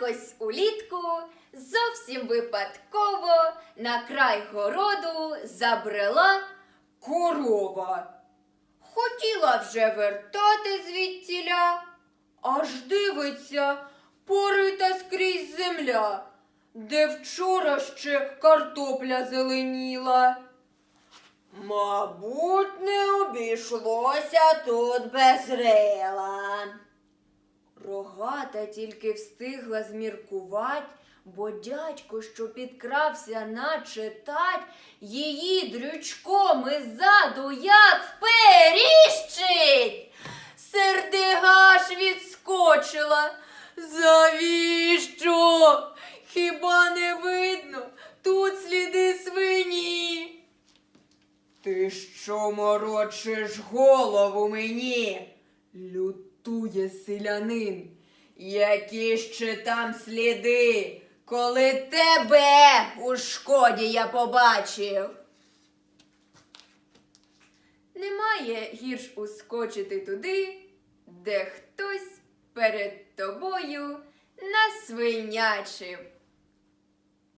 Якось улітку зовсім випадково на край городу забрела корова. Хотіла вже вертати звідтіля, аж дивиться, порита скрізь земля, де вчора ще картопля зеленіла. Мабуть, не обійшлося тут без рила. Рогата тільки встигла зміркувать, бо дядько, що підкрався наче тать, її дрючком іззаду як вперіщить. Сердига аж відскочила. Завіщо? Хіба не видно? Тут сліди свині. Ти що морочиш голову мені? Лютує селянин. Які ще там сліди, коли тебе у шкоді я побачив? Немає гірш ускочити туди, де хтось перед тобою насвинячив.